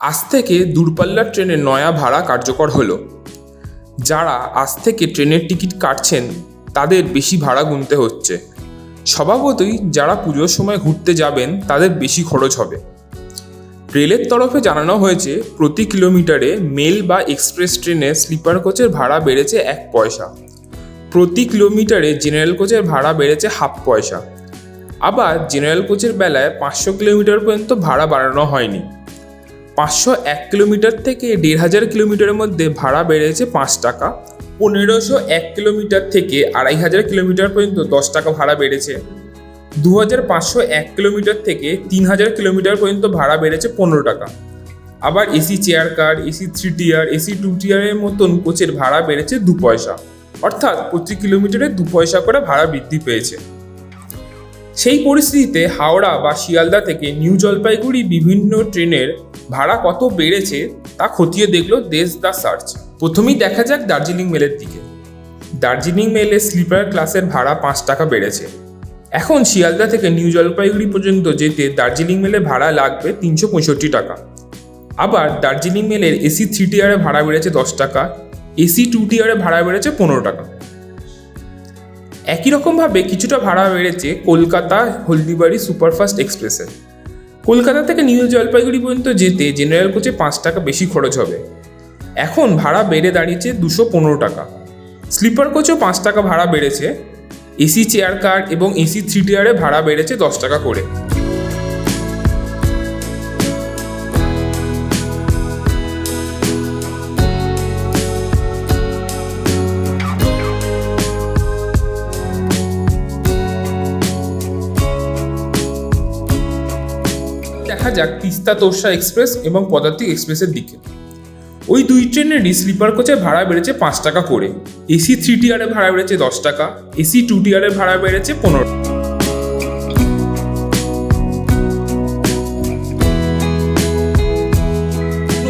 আজ থেকে দূরপাল্লার ট্রেনের নয়া ভাড়া কার্যকর হলো। যারা আজ থেকে ট্রেনের টিকিট কাটছেন, তাদের বেশি ভাড়া গুনতে হচ্ছে। স্বভাবতই যারা পুজোর সময় ঘুরতে যাবেন, তাদের বেশি খরচ হবে। রেলের তরফে জানানো হয়েছে, প্রতি কিলোমিটারে মেল বা এক্সপ্রেস ট্রেনে স্লিপার কোচের ভাড়া বেড়েছে এক পয়সা। প্রতি কিলোমিটারে জেনারেল কোচের ভাড়া বেড়েছে হাফ পয়সা। আবার জেনারেল কোচের বেলায় পাঁচশো কিলোমিটার পর্যন্ত ভাড়া বাড়ানো হয়নি। পাঁচশো এক কিলোমিটার থেকে দেড় হাজার কিলোমিটারের মধ্যে ভাড়া বেড়েছে পাঁচ টাকা। পনেরোশো এক কিলোমিটার থেকে আড়াই হাজার কিলোমিটার পর্যন্ত দশ টাকা ভাড়া বেড়েছে। দু হাজার পাঁচশো এক কিলোমিটার থেকে তিন হাজার কিলোমিটার পর্যন্ত ভাড়া বেড়েছে পনেরো টাকা। আবার AC chair car, AC three tier, AC two টিয়ারের মতন কোচের ভাড়া বেড়েছে দু পয়সা। অর্থাৎ প্রতি কিলোমিটারে দু পয়সা করে ভাড়া বৃদ্ধি পেয়েছে। সেই পরিস্থিতিতে হাওড়া বা শিয়ালদা থেকে নিউ জলপাইগুড়ি বিভিন্ন ট্রেনের ভাড়া কত বেড়েছে তা খতিয়ে দেখল দেশ দা সার্চ। প্রথমেই দেখা যাক দার্জিলিং মেলের দিকে। দার্জিলিং মেলে স্লিপার ক্লাসের ভাড়া পাঁচ টাকা বেড়েছে। এখন শিয়ালদা থেকে নিউ জলপাইগুড়ি পর্যন্ত যেতে দার্জিলিং মেলে ভাড়া লাগবে তিনশো পঁয়ষট্টি টাকা। আবার দার্জিলিং মেলের এসি থ্রি টিয়ারে ভাড়া বেড়েছে দশ টাকা এসি টু টিয়ারে ভাড়া বেড়েছে পনেরো টাকা। একই রকমভাবে কিছুটা ভাড়া বেড়েছে কলকাতা হলদিবাড়ি সুপারফাস্ট এক্সপ্রেসে। কলকাতা থেকে নিউ জলপাইগুড়ি পর্যন্ত যেতে জেনারেল কোচে পাঁচ টাকা বেশি খরচ হবে। এখন ভাড়া বেড়ে দাঁড়িয়েছে দুশো পনেরো টাকা। স্লিপার কোচও পাঁচ টাকা ভাড়া বেড়েছে। এসি চেয়ার কার এবং এসি থ্রি টিয়ারে ভাড়া বেড়েছে দশ টাকা করে। দেখা যাক তিস্তা তোরসা এক্সপ্রেস এবং পদাতিক এক্সপ্রেসের দিকে। ওই দুই ট্রেনেরই স্লিপার কোচের ভাড়া বেড়েছে পাঁচ টাকা করে। এসি থ্রি টিয়ারের ভাড়া বেড়েছে দশ টাকা, এসি টু টিয়ারের ভাড়া বেড়েছে পনেরো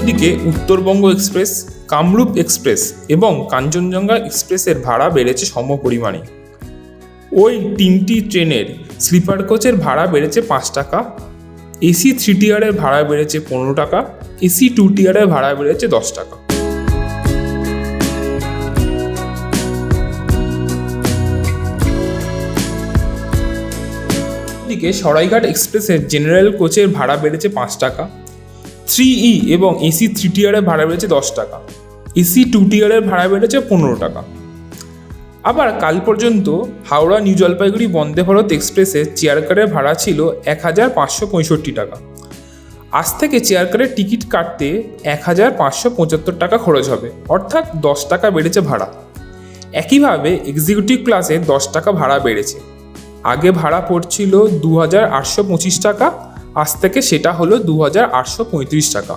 দিকে উত্তরবঙ্গ এক্সপ্রেস, কামরূপ এক্সপ্রেস এবং কাঞ্চনজঙ্ঘা এক্সপ্রেসের ভাড়া বেড়েছে সম পরিমাণে। ওই তিনটি ট্রেনের স্লিপার কোচের ভাড়া বেড়েছে পাঁচ টাকা এসি থ্রি টিয়ারের ভাড়া বেড়েছে পনেরো টাকা, এসি টু টিয়ারের ভাড়া বেড়েছে দশ টাকা। দিকে সরাইঘাট এক্সপ্রেসের জেনারেল কোচের ভাড়া বেড়েছে পাঁচ টাকা, থ্রি ই এবং এসি থ্রি টিয়ারের ভাড়া বেড়েছে দশ টাকা, এসি টু টিয়ারের ভাড়া বেড়েছে পনেরো টাকা। আবার কাল পর্যন্ত হাওড়া নিউ জলপাইগুড়ি বন্দে ভারত এক্সপ্রেসের চেয়ার কারের ভাড়া ছিল এক হাজার পাঁচশো পঁয়ষট্টি টাকা। আজ থেকে চেয়ার কারের টিকিট কাটতে এক হাজার পাঁচশো পঁচাত্তর টাকা খরচ হবে, অর্থাৎ দশ টাকা বেড়েছে ভাড়া। একইভাবে এক্সিকিউটিভ ক্লাসে দশ টাকা ভাড়া বেড়েছে। আগে ভাড়া পড়ছিল দু হাজার আটশো পঁচিশ টাকা, আজ থেকে সেটা হলো দু হাজার আটশো পঁয়ত্রিশ টাকা।